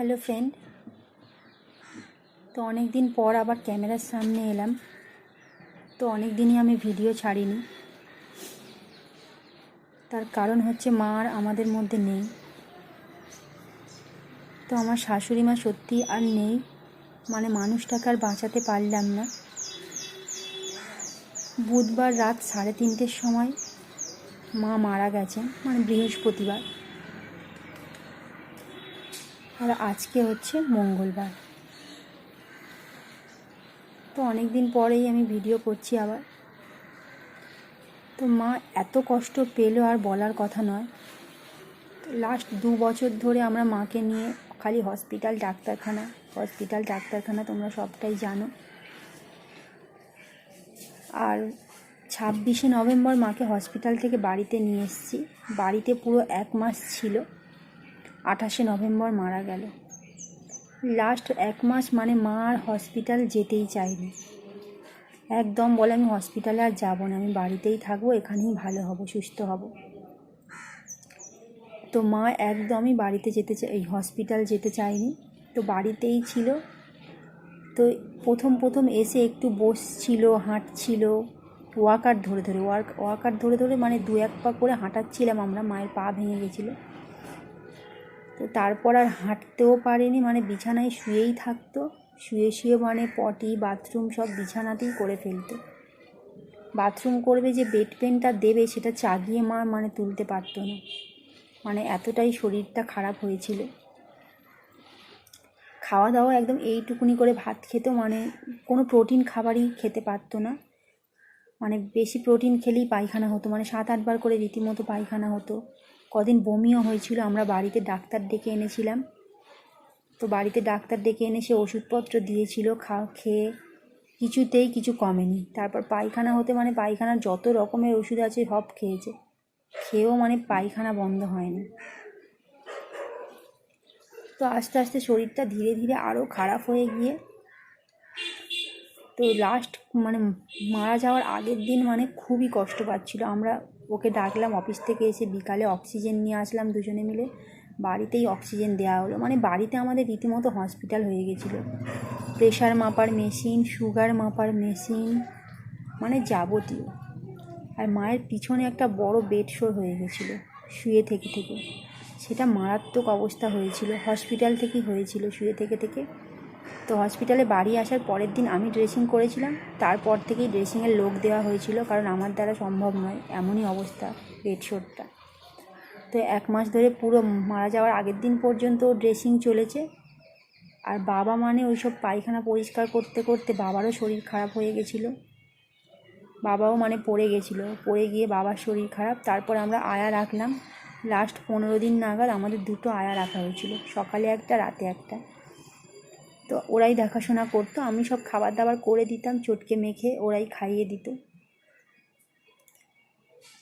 Hello friend তো অনেক দিন পর আবার ক্যামেরার সামনে এলাম। তো অনেক দিনই আমি ভিডিও ছাড়িনি। তার কারণ হচ্ছে মা আর আমাদের মধ্যে নেই। তো আমার শাশুড়ি মা সত্যি আর নেই মানে মানুষটাকে আর বাঁচাতে পারলাম না। বুধবার রাত সাড়ে তিনটের সময় মা মারা গেছেন মানে বৃহস্পতিবার। আর আজকে হচ্ছে মঙ্গলবার। তো অনেক দিন পরেই আমি ভিডিও করছি আবার। তো মা এত কষ্ট পেল আর বলার কথা নয়। তো লাস্ট দু বছর ধরে আমরা মাকে নিয়ে খালি হসপিটাল ডাক্তারখানা হসপিটাল ডাক্তারখানা তোমরা সবটাই জানো। আর ছাব্বিশে নভেম্বর মাকে হসপিটাল থেকে বাড়িতে নিয়ে এসেছি। বাড়িতে পুরো এক মাস ছিল। আঠাশে নভেম্বর মারা গেল। লাস্ট এক মাস মানে মা আর হসপিটাল যেতেই চায়নি একদম বলে, আমি হসপিটালে আর যাব না, আমি বাড়িতেই থাকব, এখানেই ভালো হব, সুস্থ হব। তো মা একদমই বাড়িতে যেতে চাই এই হসপিটাল যেতে চায়নি। তো বাড়িতেই ছিল। তো প্রথম প্রথম এসে একটু বসছিল, হাঁটছিল ওয়াকার ধরে ধরে ওয়ার্ক ওয়াকার ধরে ধরে মানে দু এক পা করে হাঁটাচ্ছিলাম আমরা, মায়ের পা ভেঙে গেছিল। তো তারপর আর হাঁটতেও পারেনি মানে বিছানায় শুয়েই থাকতো। শুয়ে শুয়ে মানে পটি, বাথরুম সব বিছানাতেই করে ফেলতো। বাথরুম করবে যে বেড পেনটা দেবে, সেটা চাগিয়ে মা মানে তুলতে পারতো না। মানে এতটাই শরীরটা খারাপ হয়েছিল। খাওয়া দাওয়া একদম এইটুকুনি করে ভাত খেত মানে কোনো প্রোটিন খাবারই খেতে পারতো না। মানে বেশি প্রোটিন খেলেই পায়খানা হতো মানে সাত আটবার করে রীতিমতো পায়খানা হতো। কদিন বমিও হয়েছিল, আমরা বাড়িতে ডাক্তার ডেকে এনেছিলাম। তো বাড়িতে ডাক্তার ডেকে এনে সে ওষুধপত্র দিয়েছিল খা খেয়ে, কিছুতেই কিছু কমেনি। তারপর পায়খানা হতে মানে পায়খানার যত রকমের ওষুধ আছে সব খেয়েছে। খেয়েও মানে পায়খানা বন্ধ হয়নি। তো আস্তে আস্তে শরীরটা ধীরে ধীরে আরও খারাপ হয়ে গিয়ে তো লাস্ট মানে মারা যাওয়ার আগের দিন মানে খুবই কষ্ট পাচ্ছিল। আমরা ওকে ডাকলাম অফিস থেকে এসে বিকালে অক্সিজেন নিয়ে আসলাম দুজনে মিলে। বাড়িতেই অক্সিজেন দেওয়া হলো। মানে বাড়িতে আমাদের রীতিমতো হসপিটাল হয়ে গেছিল। প্রেশার মাপার মেশিন সুগার মাপার মেশিন মানে যাবতীয়। আর মায়ের পিছনে একটা বড় বেড শোর হয়ে গেছিল, শুয়ে থেকে থেকে। সেটা মারাত্মক অবস্থা হয়েছিল। হসপিটাল থেকেই হয়েছিল, শুয়ে থেকে থেকে। তো হসপিটালে বাড়ি আসার পরের দিন আমি ড্রেসিং করেছিলাম। তারপর থেকেই ড্রেসিংয়ের লোক দেওয়া হয়েছিল, কারণ আমার দ্বারা সম্ভব নয়। এমনই অবস্থা বেড শোরটা তো এক মাস ধরে পুরো মারা যাওয়ার আগের দিন পর্যন্ত ড্রেসিং চলেছে। আর বাবা মানে ওইসব পায়খানা পরিষ্কার করতে করতে বাবারও শরীর খারাপ হয়ে গেছিল। বাবাও মানে পড়ে গেছিল। পড়ে গিয়ে বাবার শরীর খারাপ। তারপর আমরা আয়া রাখলাম। লাস্ট পনেরো দিন নাগাদ আমাদের দুটো আয়া রাখা হয়েছিল। সকালে একটা, রাতে একটা। তো ওরাই দেখাশোনা করতো, আমি সব খাবার দাবার করে দিতাম, চটকে মেখে ওরাই খাইয়ে দিত।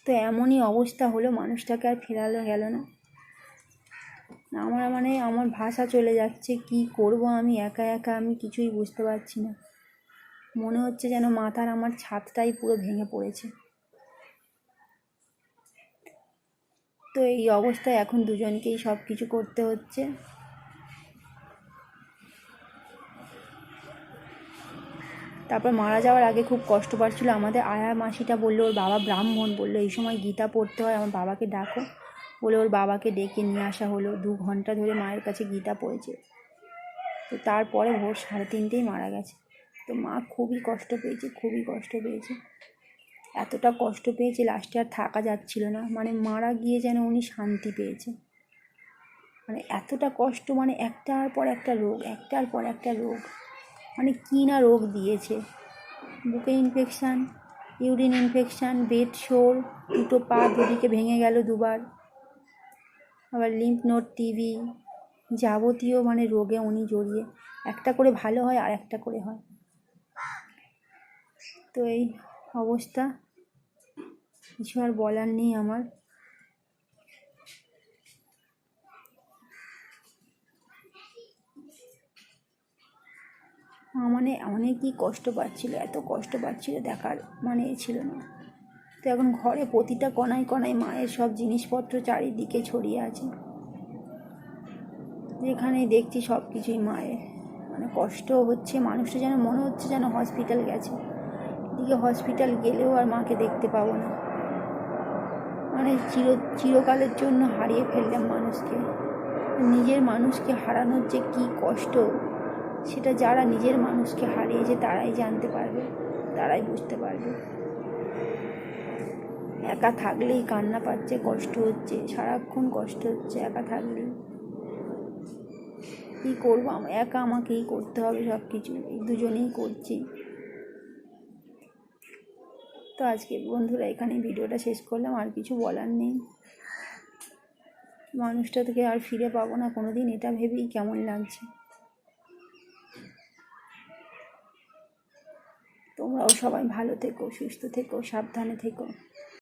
তো এমনই অবস্থা হলো, মানুষটাকে আর ফেরানো গেল না। আমার মানে আমার ভাষা চলে যাচ্ছে, কি করব আমি, একা একা আমি কিছুই বুঝতে পারছি না। মনে হচ্ছে যেন মাথার আমার ছাদটাই পুরো ভেঙে পড়েছে। তো এই অবস্থায় এখন দুজনকেই সব কিছু করতে হচ্ছে। তারপর মারা যাওয়ার আগে খুব কষ্ট পাচ্ছিলো। আমাদের আয়া মাসিটা বলল, ওর বাবা ব্রাহ্মণ। বলল, এই সময় গীতা পড়তে হয়, আমার বাবাকে ডাকো। বলে ওর বাবাকে ডেকে নিয়ে আসা হলো। দু ঘণ্টা ধরে মায়ের কাছে গীতা পড়েছে। তো তারপরে ভোর সাড়ে তিনটেই মারা গেছে। তো মা খুবই কষ্ট পেয়েছে, খুবই কষ্ট পেয়েছে। এতটা কষ্ট পেয়েছে লাস্টে আর থাকা যাচ্ছিল না। মানে মারা গিয়ে যেন উনি শান্তি পেয়েছে। মানে এতটা কষ্ট মানে একটার পর একটা রোগ, একটার পর একটা রোগ। মানে কী না রোগ দিয়েছে? বুকে ইনফেকশান ইউরিন ইনফেকশান বেড শোর দুটো পা দুদিকে ভেঙে গেল দুবার। আবার লিম্ফ নোট টিভি যাবতীয় মানে রোগে উনি জড়িয়ে। একটা করে ভালো হয় আর একটা করে হয়। তো এই অবস্থা, কিছু আর বলার নেই আমার। মানে অনেকই কষ্ট পাচ্ছিল, এত কষ্ট পাচ্ছিল দেখার মানে ছিল না। তো এখন ঘরে প্রতিটা কণায় কণায় মায়ের সব জিনিসপত্র চারিদিকে ছড়িয়ে আছে। যেখানে দেখছি সব কিছুই মায়ের। মানে কষ্ট হচ্ছে, মানুষটা যেন, মনে হচ্ছে যেন হসপিটাল গেছে। এদিকে হসপিটাল গেলেও আর মাকে দেখতে পাবো না। মানে চির, চিরকালের জন্য হারিয়ে ফেললাম মানুষকে। নিজের মানুষকে হারানোর যে কী কষ্ট। সেটা যারা নিজের মানুষকে হারিয়েছে তারাই জানতে পারবে, তারাই বুঝতে পারবে। একা থাকলেই কান্না পাচ্ছে, কষ্ট হচ্ছে, সারাক্ষণ কষ্ট হচ্ছে একা থাকলেই কী করব? একা আমাকেই করতে হবে সব কিছু এই দুজনেই করছি। তো আজকে বন্ধুরা, এখানে ভিডিওটা শেষ করলাম, আর কিছু বলার নেই। মানুষটা থেকে আর ফিরে পাবো না কোনো দিন এটা ভেবেই কেমন লাগছে। তোমরাও সবাই ভালো থেকো সুস্থ থেকো সাবধানে থেকো।